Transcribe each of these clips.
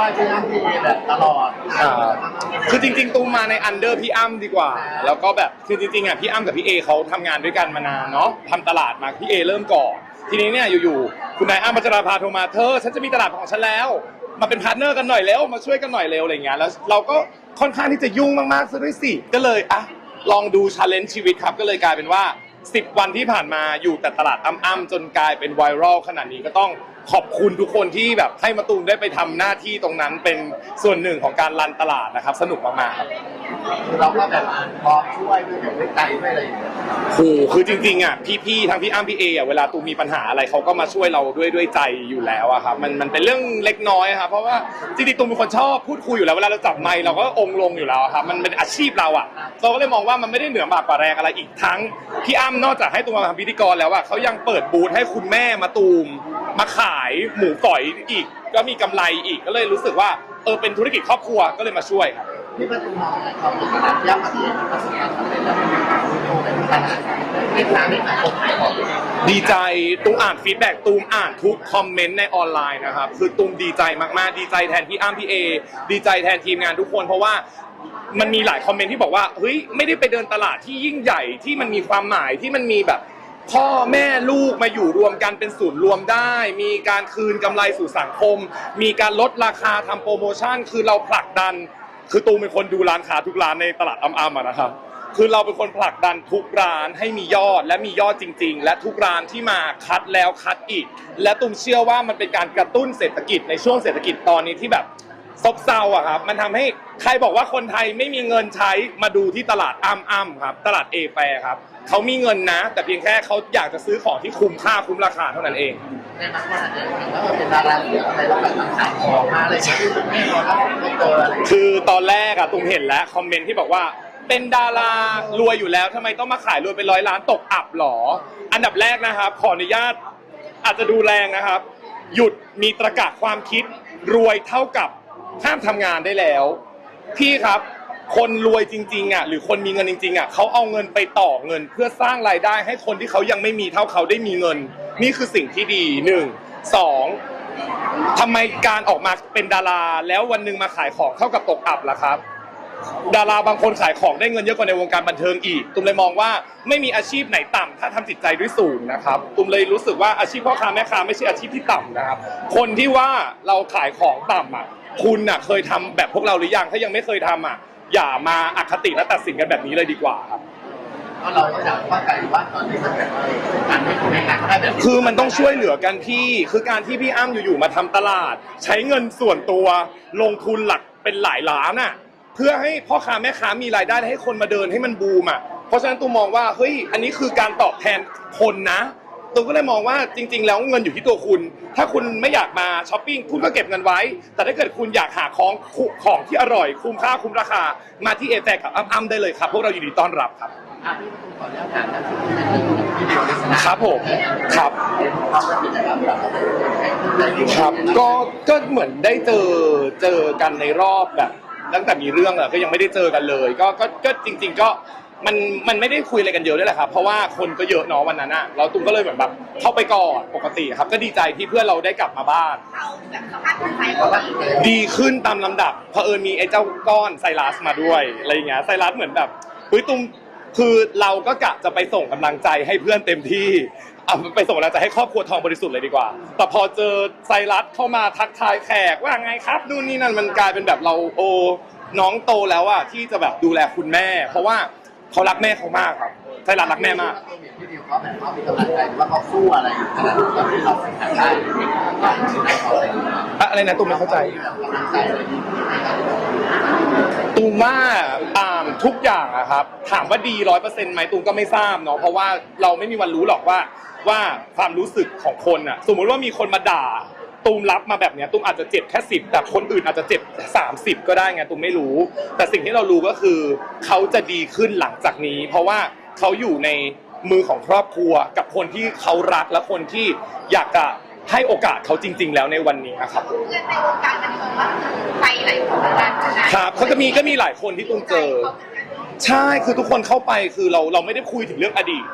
อยพี่อ้ำพี่เอแบบตลอดอ่าคือจริง ๆ ตูมมาในอันเดอร์พี่อ้ำดีกว่า แล้วก็แบบคือจริงๆอะพี่อ้ำกับพี่เอเขาทำงานด้วยกันมานานเนาะทำตลาดมาพี่เอเริ่มก่อนทีนี้เนี่ยอยู่ๆคุณนายอ้ำพัชราภาโทรมาเธอฉันจะมีตลาดของฉันแล้ว มาเป็นพาร์ทเนอร์กันหน่อยแล้วมาช่วยกันหน่อยเร็วอะไรเงี้ยแล้วเราก็ค่อนข้างที่จะยุ่งมากๆซะด้วยสิก็เลยอะลองดูชาเลนจ์ชีวิตครับก็เลยกลายเป็นว่า 10 วันที่ผ่านมาอยู่แต่ตลาดอ้ำๆจนกลายเป็นไวรัลขนาดนี้ก็ต้อง ขอบคุณทุกคนที่แบบให้มาตูมได้ไปทำหน้าที่ตรงนั้นเป็นส่วนหนึ่งของการรันตลาดนะครับ สนุกมากๆครับ เราก็แบบพร้อมช่วยด้วยแบบด้วยใจด้วยอะไรอย่างเงี้ยโหคือจริงๆอะพี่ๆทั้งพี่อ้ำพี่เออะเวลาตูมมีปัญหาอะไรเขาก็มาช่วยเราด้วยด้วยใจอยู่แล้วอะครับมันมันเป็นเรื่องเล็กน้อยครับเพราะว่าจริงๆตูมเป็นคนชอบพูดคุยอยู่แล้วเวลาเราจับไมค์เราก็องค์ลงอยู่แล้วอะครับมันเป็นอาชีพเราอะเราก็เลยมองว่ามันไม่ได้เหนือบากกว่าแรงอะไรอีกทั้งพี่อ้ำนอกจากให้ตูมมาทำพิธีกรแล้วอะเขายังเปิดบูธให้คุณแม่มาตูม มาขายหมูฝอยอีก ก็มีกำไรอีกก็เลยรู้สึกว่าเออเป็นธุรกิจครอบครัวก็เลยมาช่วยครับพี่ประตูมองในความเขนาดย่ำมาที่ประสบความสำเร็จแล้วมันมีความรู้ตัวในขนาดเวียดนามไม่ขายคนขายของดีใจตูมอ่านฟีดแบ็กตูมอ่านทุกคอมเมนต์ในออนไลน์นะครับ คือตูมดีใจมากๆ ดีใจแทนพี่อ้ำพี่เอ ดีใจแทนทีมงานทุกคน เพราะว่ามันมีหลายคอมเมนต์ที่บอกว่าเฮ้ยไม่ได้ไปเดินตลาดที่ยิ่งใหญ่ที่มันมีความหมายที่มันมีแบบ พ่อแม่ลูกมาอยู่รวมกันเป็นศูนย์รวมได้ มีการคืนกำไรสู่สังคม มีการลดราคาทำโปรโมชั่น คือเราผลักดัน คือตูมเป็นคนดูร้านค้าทุกร้านในตลาดอ้ำๆอะนะครับ คือเราเป็นคนผลักดันทุกร้านให้มียอดและมียอดจริง ๆ และทุกร้านที่มาคัดแล้วคัดอีก และตูมเชื่อว่ามันเป็นการกระตุ้นเศรษฐกิจในช่วงเศรษฐกิจตอนนี้ที่แบบ ซบเซาอะครับ มันทำให้ใครบอกว่าคนไทยไม่มีเงินใช้มาดูที่ตลาดอ้ำๆครับ ตลาดเอแฟครับเขามีเงินนะ แต่เพียงแค่เขาอยากจะซื้อของที่คุ้มค่าคุ้มราคาเท่านั้นเอง ในบางคนอาจจะเห็นว่าเราเป็นดาราหรืออะไรแล้วแบบมาขายของมาอะไรอย่างเงี้ยไม่พอแล้วไม่เจออะไรคือตอนแรกอะตุมเห็นแล้วคอมเมนต์ที่บอกว่าเป็นดารารวยอยู่แล้วทำไมต้องมาขายรวยเป็นร้อยล้านตกอับหรอ อันดับแรกนะครับ ขออนุญาตอาจจะดูแรงนะครับ หยุดมีตรกะความคิดรวยเท่ากับ ห้ามทำงานได้แล้ว พี่ครับ คนรวยจริงๆอะหรือคนมีเงินจริงๆอะเขาเอาเงินไปต่อเงิน เพื่อสร้างรายได้ให้คนที่เขายังไม่มีเท่าเขาได้มีเงิน นี่คือสิ่งที่ดีหนึ่งสองทำไมการออกมาเป็นดาราแล้ววันหนึ่งมาขายของเท่ากับตกอับล่ะครับ ดาราบางคนขายของได้เงินเยอะกว่าในวงการบันเทิงอีก ตุมเลยมองว่าไม่มีอาชีพไหนต่ำถ้าทำจิตใจด้วยสูงนะครับ ตุมเลยรู้สึกว่าอาชีพพ่อค้าแม่ค้าไม่ใช่อาชีพที่ต่ำนะครับ คนที่ว่าเราขายของต่ำอะ คุณอะเคยทำแบบพวกเราหรือยังถ้ายังไม่เคยทำอะอย่ามาอคติและตัดสินกันแบบนี้เลยดีกว่าครับเพราะเราก็อยากว่ากันว่าตอนนี้มันแบบการไม่ถูกในงานก็ได้แบบคือมันต้องช่วยเหลือกันพี่คือการที่พี่อ้ำอยู่ๆมาทำตลาด ใช้เงินส่วนตัวลงทุนหลักเป็นหลายล้านอะเพื่อให้พ่อค้าแม่ค้ามีรายได้ให้คนมาเดินให้มันบูมอะเพราะฉะนั้นตูมองว่าเฮ้ยอันนี้คือการตอบแทนคนนะ ตูมก็เลยมองว่าจริง ๆ แล้วเงินอยู่ที่ตัวคุณ ถ้าคุณไม่อยากมาช้อปปิ้งคุณก็เก็บเงินไว้ แต่ถ้าเกิดคุณอยากหาของของที่อร่อย คุ้มค่าคุ้มราคา มาที่เอแกับอ้ำๆได้เลยครับ พวกเรายินดีต้อนรับครับอะพี่ตูขออนุญาถามนะที่เป็นเรื่องวิดีโอลิสนาครับผมครับครับได้ดีครับก็ก็เหมือนได้เจอเจอกันในรอบแบบ ตั้งแต่มีเรื่องอะก็ยังไม่ได้เจอกันเลย ก็ก็ก็จริง ๆ ก็ มันมันไม่ได้คุยอะไรกันเยอะด้วยแหละครับเพราะว่าคนก็เยอะเนาะวันนั้นอะเราตุ้มก็เลยเหมือนแบบเข้าไปก่อนปกติครับ ก็ดีใจที่เพื่อนเราได้กลับมาบ้าน เขาแบบสภาพจิตใจเขาแบบดีขึ้นตามลำดับเผอิญมีไอ้เจ้าก้อนไซรัสมาด้วยอะไรอย่างเงี้ยไซรัสเหมือนแบบเฮ้ยตุ้มคือเราก็กะจะไปส่งกำลังใจให้เพื่อนเต็มที่เอาไปส่งกำลังใจให้ครอบครัวทองบริสุทธิ์เลยดีกว่า แต่พอเจอไซรัสเข้ามาทักทายแขกว่าไงครับนู่นนี่นั่นมันกลายเป็นแบบเราโอน้องโตแล้วอะที่จะแบบดูแลคุณแม่ เพราะว่า เขารักแม่เขามากครับไซรัสรักแม่มากตัวเมียที่ดิวเขาแบบเขามีกำลังใจว่าเขาสู้อะไรอยู่ขนาดที่เราสัมผัสได้ก็ชื่อได้เขาอะไรอย่างเงี้ยอะอะไรนะตุ้มไม่เข้าใจ กำลังใจอะไรอย่างเงี้ยตูมว่าอ่าทุกอย่างอะครับ ถามว่าดีร้อยเปอร์เซ็นต์ไหมตูมก็ไม่ทราบเนาะเพราะว่าเราไม่มีวันรู้หรอกว่าว่าความรู้สึกของคนอะสมมุติว่ามีคนมาด่า ตูมรับมาแบบเนี้ยตูมอาจจะเจ็บแค่สิบแต่คนอื่นอาจจะเจ็บ30ก็ได้ไงตูมไม่รู้ แต่สิ่งที่เรารู้ก็คือเขาจะดีขึ้นหลังจากนี้ เพราะว่าเขาอยู่ในมือของครอบครัวกับคนที่เขารักและคนที่อยากจะให้โอกาสเขาจริง ๆ แล้วในวันนี้ครับผมเพื่อนในวงการบันเทิงว่าไปหลายคนเหมือนกันนะครับเขาจะมีก็มีหลายคนที่ตูมเจอ ใช่คือทุกคนเข้าไปคือเราเราไม่ได้คุยถึงเรื่องอดีต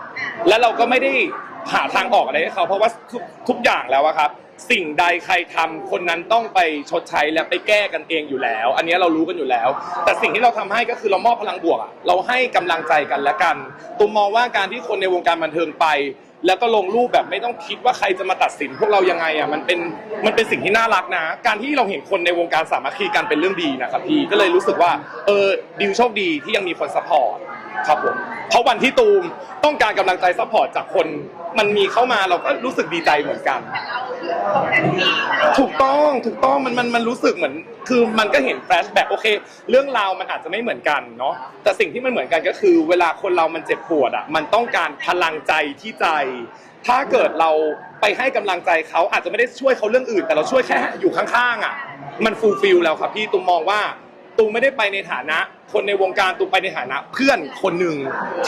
และเราก็ไม่ได้หาทางออกอะไรให้เขาเพราะว่าทุกทุกอย่างแล้วอะครับ สิ่งใดใครทำคนนั้นต้องไปชดใช้และไปแก้กันเองอยู่แล้ว อันนี้เรารู้กันอยู่แล้ว แต่สิ่งที่เราทำให้ก็คือเรามอบพลังบวกอะเราให้กำลังใจกันและกันตูมมองว่าการที่คนในวงการบันเทิงไป แล้วก็ลงรูปแบบไม่ต้องคิดว่าใครจะมาตัดสิน พวกเรายังไงอะมันเป็นมันเป็นสิ่งที่น่ารักนะ การที่เราเห็นคนในวงการสามัคคีกันเป็นเรื่องดีนะครับพี่ก็เลยรู้สึกว่าเออดิวโชคดีที่ยังมีคนซัพพอร์ตครับผมเพราะวันที่ตูมต้องการกำลังใจซัพพอร์ตจากคน มันมีเข้ามาเราก็รู้สึกดีใจเหมือนกันเรา ถูกต้องถูกต้องมันมันมันรู้สึกเหมือน คือมันก็เห็นแฟลชแบ็กโอเค เรื่องราวมันอาจจะไม่เหมือนกันเนาะแต่สิ่งที่มันเหมือนกันก็คือ เวลาคนเรามันเจ็บปวดอะมันต้องการพลังใจที่ใจ ถ้าเกิดเราไปให้กำลังใจเขาอาจจะไม่ได้ช่วยเขาเรื่องอื่น แต่เราช่วยแค่อยู่ข้างๆอะ มันฟูลฟิลแล้วครับพี่ตูมมองว่า ตูมไม่ได้ไปในฐานะ คนในวงการตูมไปในฐานะ เพื่อนคนหนึ่ง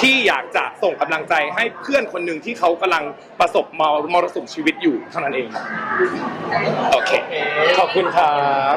ที่อยากจะส่งกำลังใจให้เพื่อนคนหนึ่งที่เขากำลังประสบมรมรสุมชีวิตอยู่เท่านั้นเองโอเคขอบคุณครับ